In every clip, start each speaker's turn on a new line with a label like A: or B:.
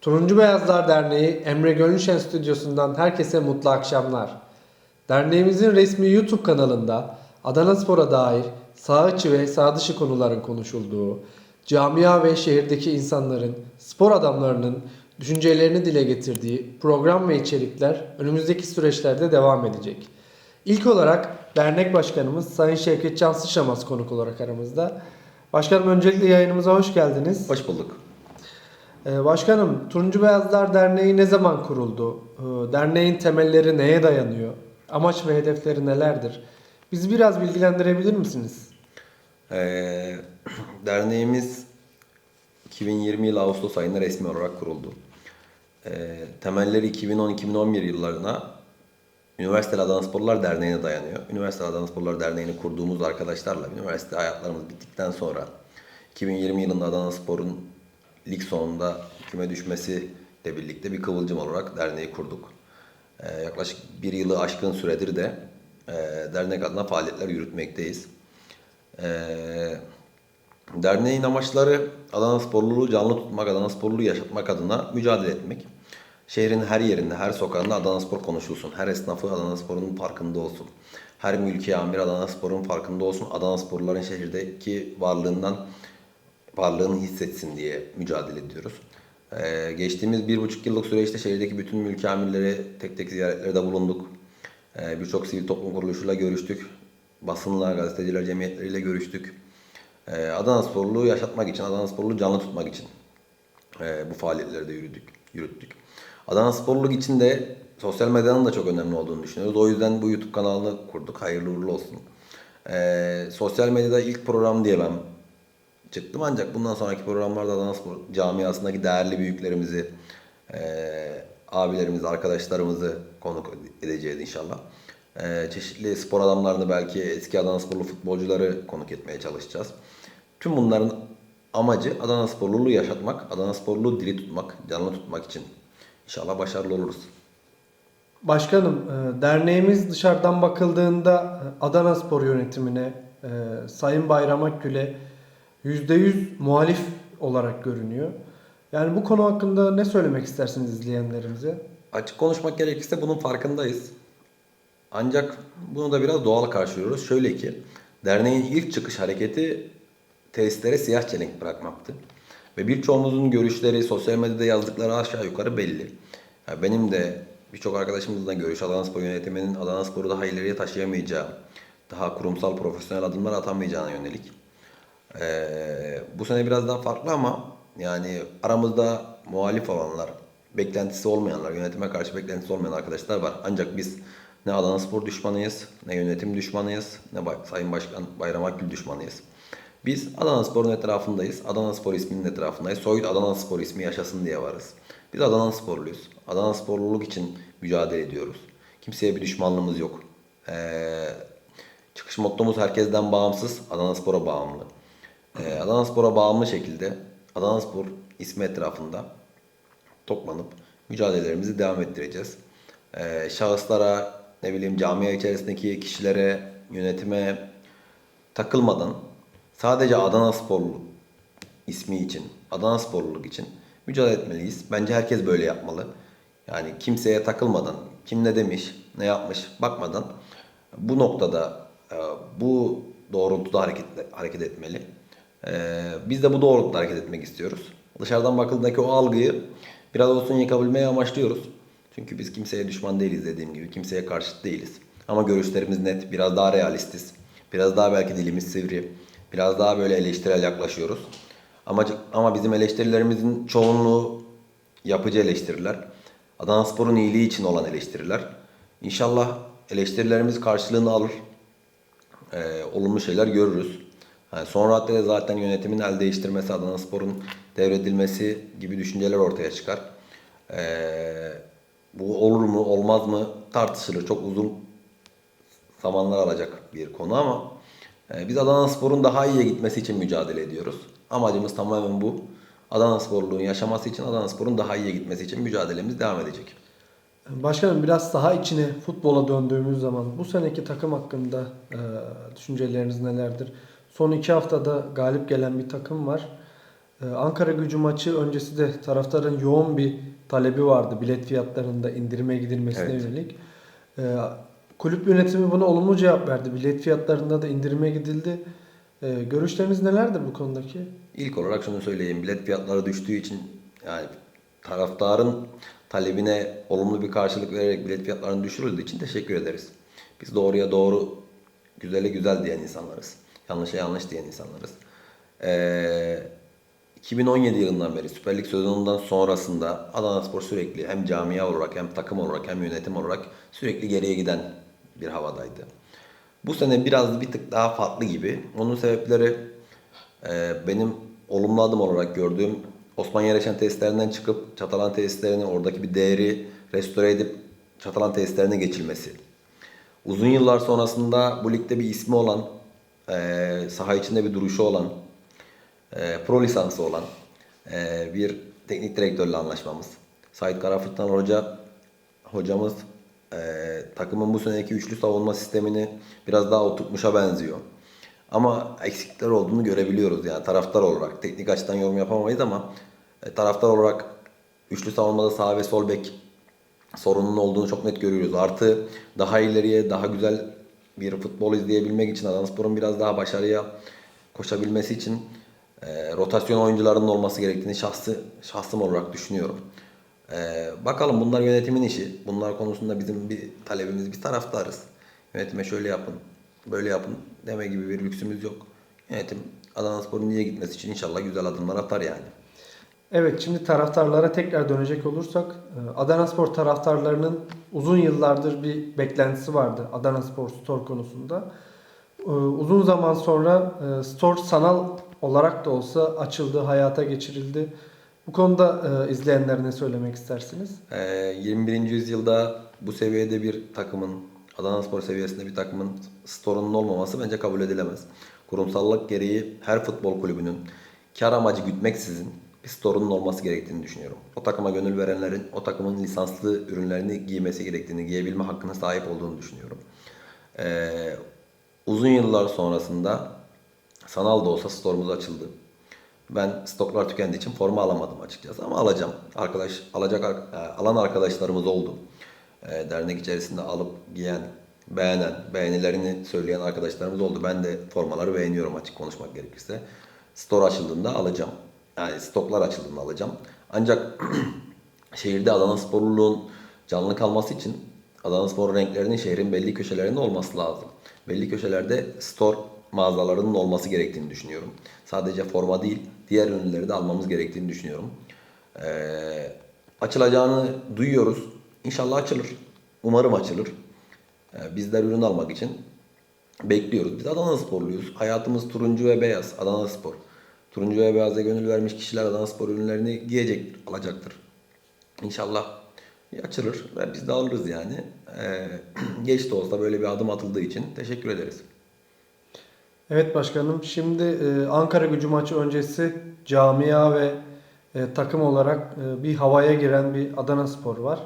A: Turuncu Beyazlar Derneği Emre Gönlüşen Stüdyosu'ndan herkese mutlu akşamlar. Derneğimizin resmi YouTube kanalında Adana Spor'a dair sağ içi ve sağ dışı konuların konuşulduğu, camia ve şehirdeki insanların, spor adamlarının düşüncelerini dile getirdiği program ve içerikler önümüzdeki süreçlerde devam edecek. İlk olarak dernek başkanımız Sayın Şevket Can Sıçramaz konuk olarak aramızda. Başkanım öncelikle yayınımıza hoş geldiniz.
B: Hoş bulduk.
A: Ee, Başkanım, Turuncu Beyazlar Derneği ne zaman kuruldu? Ee, Derneğin temelleri neye dayanıyor? Amaç ve hedefleri nelerdir? Bizi biraz bilgilendirebilir misiniz?
B: Ee, derneğimiz 2020 yılı Ağustos ayında resmi olarak kuruldu. Ee, temelleri 2010-2011 yıllarına Üniversiteli Adana Sporlar Derneği'ne dayanıyor. Üniversiteli Adana Sporlar Derneği'ni kurduğumuz arkadaşlarla üniversite hayatlarımız bittikten sonra 2020 yılında Adana Spor'un lig sonunda küme düşmesiyle birlikte bir kıvılcım olarak derneği kurduk. Ee, yaklaşık bir yılı aşkın süredir de e, dernek adına faaliyetler yürütmekteyiz. Ee, derneğin amaçları Adana sporluluğu canlı tutmak, Adana sporluluğu yaşatmak adına mücadele etmek. Şehrin her yerinde, her sokağında Adana Spor konuşulsun. Her esnafı Adana Spor'un farkında olsun. Her mülki amir Adana Spor'un farkında olsun. Adana Sporluların şehirdeki varlığından varlığını hissetsin diye mücadele ediyoruz. Ee, geçtiğimiz bir buçuk yıllık süreçte şehirdeki bütün mülki amirleri tek tek ziyaretlerde bulunduk. Ee, Birçok sivil toplum kuruluşuyla görüştük. Basınla, gazeteciler cemiyetleriyle görüştük. Ee, Adana sporluluğu yaşatmak için, Adana sporluluğu canlı tutmak için e, bu faaliyetleri de yürüdük, yürüttük. Adana sporluluk için de sosyal medyanın da çok önemli olduğunu düşünüyoruz. O yüzden bu YouTube kanalını kurduk. Hayırlı uğurlu olsun. Ee, sosyal medyada ilk program diyemem çıktım ancak bundan sonraki programlarda Adana Spor camiasındaki değerli büyüklerimizi, eee abilerimizi, arkadaşlarımızı konuk edeceğiz inşallah. Eee, çeşitli spor adamlarını belki eski Adana Sporlu futbolcuları konuk etmeye çalışacağız. Tüm bunların amacı Adana Sporluluğu yaşatmak, Adana Sporluluğu diri tutmak, canlı tutmak için. İnşallah başarılı oluruz.
A: Başkanım, e, derneğimiz dışarıdan bakıldığında e, Adana Spor yönetimine, e, Sayın Bayram Akgül'e %100 muhalif olarak görünüyor. Yani bu konu hakkında ne söylemek istersiniz izleyenlerimize?
B: Açık konuşmak gerekirse bunun farkındayız. Ancak bunu da biraz doğal karşılıyoruz. Şöyle ki, derneğin ilk çıkış hareketi tesislere siyah çelenk bırakmaktı. Ve birçoğumuzun görüşleri, sosyal medyada yazdıkları aşağı yukarı belli. Ya benim de birçok arkadaşımızla görüş Adana Spor yönetiminin Adana Spor'u daha ileriye taşıyamayacağı, daha kurumsal profesyonel adımlar atamayacağına yönelik. Ee, bu sene biraz daha farklı ama yani aramızda muhalif olanlar, beklentisi olmayanlar, yönetime karşı beklentisi olmayan arkadaşlar var. Ancak biz ne Adana Spor düşmanıyız, ne yönetim düşmanıyız, ne Sayın Başkan Bayram Akgül düşmanıyız. Biz Adana Spor'un etrafındayız. Adana Spor isminin etrafındayız. Soyut Adana Spor ismi yaşasın diye varız. Biz Adana Sporluyuz. Adana Sporluluk için mücadele ediyoruz. Kimseye bir düşmanlığımız yok. Ee, çıkış mottomuz herkesten bağımsız, Adana Spor'a bağımlı. Ee, Adana Spor'a bağımlı şekilde Adana Spor ismi etrafında toplanıp mücadelelerimizi devam ettireceğiz. Ee, şahıslara, ne bileyim camia içerisindeki kişilere, yönetime takılmadan sadece Adana Sporlu ismi için, Adana Sporluluk için mücadele etmeliyiz. Bence herkes böyle yapmalı. Yani kimseye takılmadan, kim ne demiş, ne yapmış bakmadan bu noktada e, bu doğrultuda hareket, hareket etmeli. E, Biz de bu doğrultuda hareket etmek istiyoruz. Dışarıdan bakıldığındaki o algıyı biraz olsun yıkabilmeye amaçlıyoruz. Çünkü biz kimseye düşman değiliz dediğim gibi. Kimseye karşıt değiliz. Ama görüşlerimiz net. Biraz daha realistiz. Biraz daha belki dilimiz sivri. Biraz daha böyle eleştirel yaklaşıyoruz. Ama, ama bizim eleştirilerimizin çoğunluğu yapıcı eleştiriler. Adana Spor'un iyiliği için olan eleştiriler. İnşallah eleştirilerimiz karşılığını alır. Ee, olumlu şeyler görürüz. Yani son raddede zaten yönetimin el değiştirmesi, Adana Spor'un devredilmesi gibi düşünceler ortaya çıkar. Ee, bu olur mu olmaz mı tartışılır. Çok uzun zamanlar alacak bir konu ama e, biz Adana Spor'un daha iyiye gitmesi için mücadele ediyoruz. Amacımız tamamen bu. Adana Sporluğun yaşaması için, Adana Spor'un daha iyiye gitmesi için mücadelemiz devam edecek.
A: Başkanım biraz saha içine futbola döndüğümüz zaman bu seneki takım hakkında e, düşünceleriniz nelerdir? Son iki haftada galip gelen bir takım var. Ee, Ankara gücü maçı öncesi de taraftarın yoğun bir talebi vardı bilet fiyatlarında indirime gidilmesine
B: Evet.
A: yönelik. Ee, kulüp yönetimi buna olumlu cevap verdi. Bilet fiyatlarında da indirime gidildi. Ee, görüşleriniz nelerdir bu konudaki?
B: İlk olarak şunu söyleyeyim. Bilet fiyatları düştüğü için yani taraftarın talebine olumlu bir karşılık vererek bilet fiyatlarının düşürüldüğü için teşekkür ederiz. Biz doğruya doğru, güzele güzel diyen insanlarız. Yanlışa yanlış diyen insanlarız. Ee, 2017 yılından beri Süper Lig sezonundan sonrasında Adanaspor sürekli hem camia olarak hem takım olarak hem yönetim olarak sürekli geriye giden bir havadaydı. Bu sene biraz bir tık daha farklı gibi. Onun sebepleri e, benim olumlu adım olarak gördüğüm Osman Yereşen tesislerinden çıkıp Çatalan tesislerini oradaki bir değeri restore edip Çatalan tesislerine geçilmesi. Uzun yıllar sonrasında bu ligde bir ismi olan, e, saha içinde bir duruşu olan, e, pro lisansı olan e, bir teknik direktörle anlaşmamız. Sait Karafırtan Hoca hocamız e, takımın bu seneki üçlü savunma sistemini biraz daha oturtmuşa benziyor. Ama eksikler olduğunu görebiliyoruz yani taraftar olarak. Teknik açıdan yorum yapamayız ama e, taraftar olarak üçlü savunmada sağ ve sol bek sorunun olduğunu çok net görüyoruz. Artı daha ileriye, daha güzel bir futbol izleyebilmek için Adanaspor'un biraz daha başarıya koşabilmesi için e, rotasyon oyuncularının olması gerektiğini şahsı şahsım olarak düşünüyorum. E, bakalım bunlar yönetimin işi. Bunlar konusunda bizim bir talebimiz, bir taraftarız. Yönetime şöyle yapın, böyle yapın deme gibi bir lüksümüz yok. Yönetim Adanaspor'un niye gitmesi için inşallah güzel adımlar atar yani.
A: Evet şimdi taraftarlara tekrar dönecek olursak e, Adanaspor taraftarlarının uzun yıllardır bir beklentisi vardı Adanaspor Store konusunda. E, Uzun zaman sonra e, Store sanal olarak da olsa açıldı, hayata geçirildi. Bu konuda izleyenlere ne söylemek istersiniz?
B: Ee, 21. yüzyılda bu seviyede bir takımın, Adanaspor seviyesinde bir takımın store'unun olmaması bence kabul edilemez. Kurumsallık gereği her futbol kulübünün kar amacı gütmeksizin store'unun olması gerektiğini düşünüyorum. O takıma gönül verenlerin o takımın lisanslı ürünlerini giymesi gerektiğini, giyebilme hakkına sahip olduğunu düşünüyorum. Ee, uzun yıllar sonrasında sanal da olsa store'umuz açıldı. Ben stoklar tükendiği için forma alamadım açıkçası ama alacağım. Arkadaş alacak e, alan arkadaşlarımız oldu. E, Dernek içerisinde alıp giyen, beğenen, beğenilerini söyleyen arkadaşlarımız oldu. Ben de formaları beğeniyorum açık konuşmak gerekirse. Store açıldığında alacağım. Yani stoklar açıldığında alacağım. Ancak şehirde Adana sporluluğun canlı kalması için Adana spor renklerinin şehrin belli köşelerinde olması lazım. Belli köşelerde store mağazalarının olması gerektiğini düşünüyorum. Sadece forma değil, diğer ürünleri de almamız gerektiğini düşünüyorum. Ee, açılacağını duyuyoruz. İnşallah açılır. Umarım açılır. Ee, bizler ürün almak için bekliyoruz. Biz Adana sporluyuz. Hayatımız turuncu ve beyaz. Adana spor. Turuncu ve beyaza gönül vermiş kişiler Adana spor ürünlerini giyecek, alacaktır. İnşallah açılır ve biz de alırız yani. Ee, geç de olsa böyle bir adım atıldığı için teşekkür ederiz.
A: Evet başkanım. Şimdi e, Ankara gücü maçı öncesi camia ve e, takım olarak e, bir havaya giren bir Adana Spor var.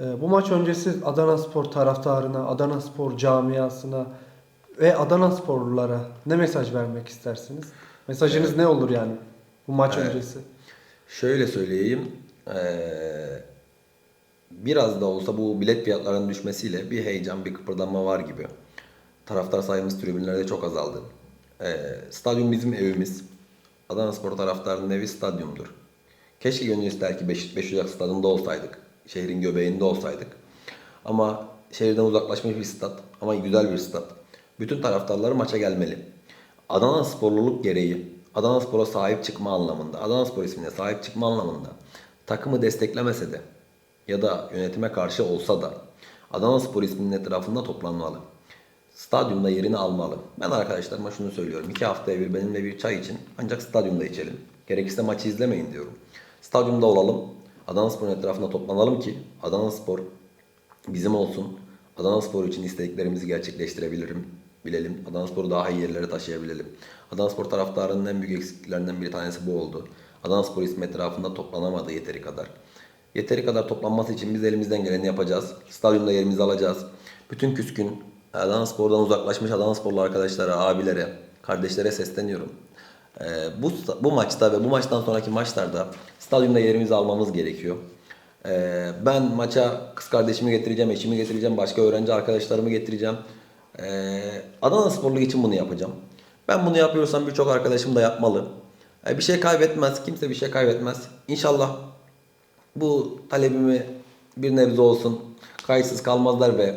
A: E, bu maç öncesi Adana Spor taraftarına, Adana Spor camiasına ve Adana Sporlulara ne mesaj vermek istersiniz? Mesajınız ne olur yani bu maç
B: Evet.
A: öncesi?
B: Şöyle söyleyeyim. eee, biraz da olsa bu bilet fiyatlarının düşmesiyle bir heyecan, bir kıpırdanma var gibi. Taraftar sayımız tribünlerde çok azaldı. Eee, stadyum bizim evimiz. Adana Spor taraftarının evi stadyumdur. Keşke gönül ister ki 5, 5 Ocak stadında olsaydık. Şehrin göbeğinde olsaydık. Ama şehirden uzaklaşmış bir stat ama güzel bir stat. Bütün taraftarlar maça gelmeli. Adana sporluluk gereği Adana Spor'a sahip çıkma anlamında, Adana Spor ismine sahip çıkma anlamında takımı desteklemese de ya da yönetime karşı olsa da Adana Spor isminin etrafında toplanmalı. Stadyumda yerini almalı. Ben arkadaşlarıma şunu söylüyorum. iki haftaya bir benimle bir çay için ancak stadyumda içelim. Gerekirse maçı izlemeyin diyorum. Stadyumda olalım. Adana Spor'un etrafında toplanalım ki Adana Spor bizim olsun. Adana Spor için istediklerimizi gerçekleştirebilirim. Bilelim. Adana Spor'u daha iyi yerlere taşıyabilelim. Adana Spor taraftarının en büyük eksikliklerinden bir tanesi bu oldu. Adana Spor ismi etrafında toplanamadı yeteri kadar. Yeteri kadar toplanması için biz elimizden geleni yapacağız. Stadyumda yerimizi alacağız. Bütün küskün Adana Spor'dan uzaklaşmış Adana Sporlu arkadaşlara, abilere, kardeşlere sesleniyorum. Ee, bu bu maçta ve bu maçtan sonraki maçlarda stadyumda yerimizi almamız gerekiyor. Ee, ben maça kız kardeşimi getireceğim, eşimi getireceğim, başka öğrenci arkadaşlarımı getireceğim. Ee, Adana Sporluk için bunu yapacağım. Ben bunu yapıyorsam birçok arkadaşım da yapmalı. Ee, bir şey kaybetmez, kimse bir şey kaybetmez. İnşallah bu talebimi bir nebze olsun kayıtsız kalmazlar ve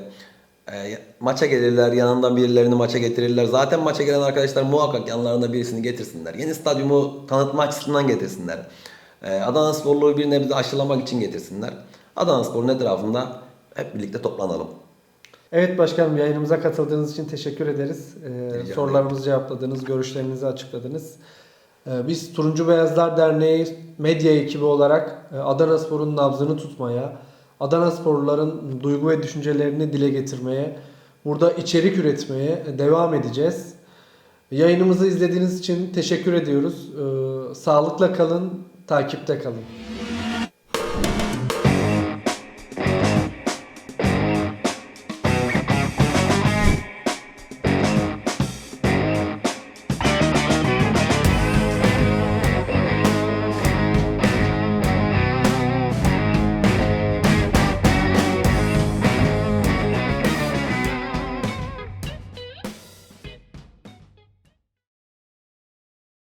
B: e, maça gelirler, yanından birilerini maça getirirler. Zaten maça gelen arkadaşlar muhakkak yanlarında birisini getirsinler. Yeni stadyumu tanıtma açısından getirsinler. E, Adana Sporlu'yu bir nebze aşılamak için getirsinler. Adana Spor'un etrafında hep birlikte toplanalım.
A: Evet başkanım yayınımıza katıldığınız için teşekkür ederiz. Ee, sorularımızı cevapladınız, görüşlerinizi açıkladınız. Ee, biz Turuncu Beyazlar Derneği medya ekibi olarak e, Adana Spor'un nabzını tutmaya, Adana Sporluların duygu ve düşüncelerini dile getirmeye, burada içerik üretmeye devam edeceğiz. Yayınımızı izlediğiniz için teşekkür ediyoruz. Ee, sağlıkla kalın, takipte kalın.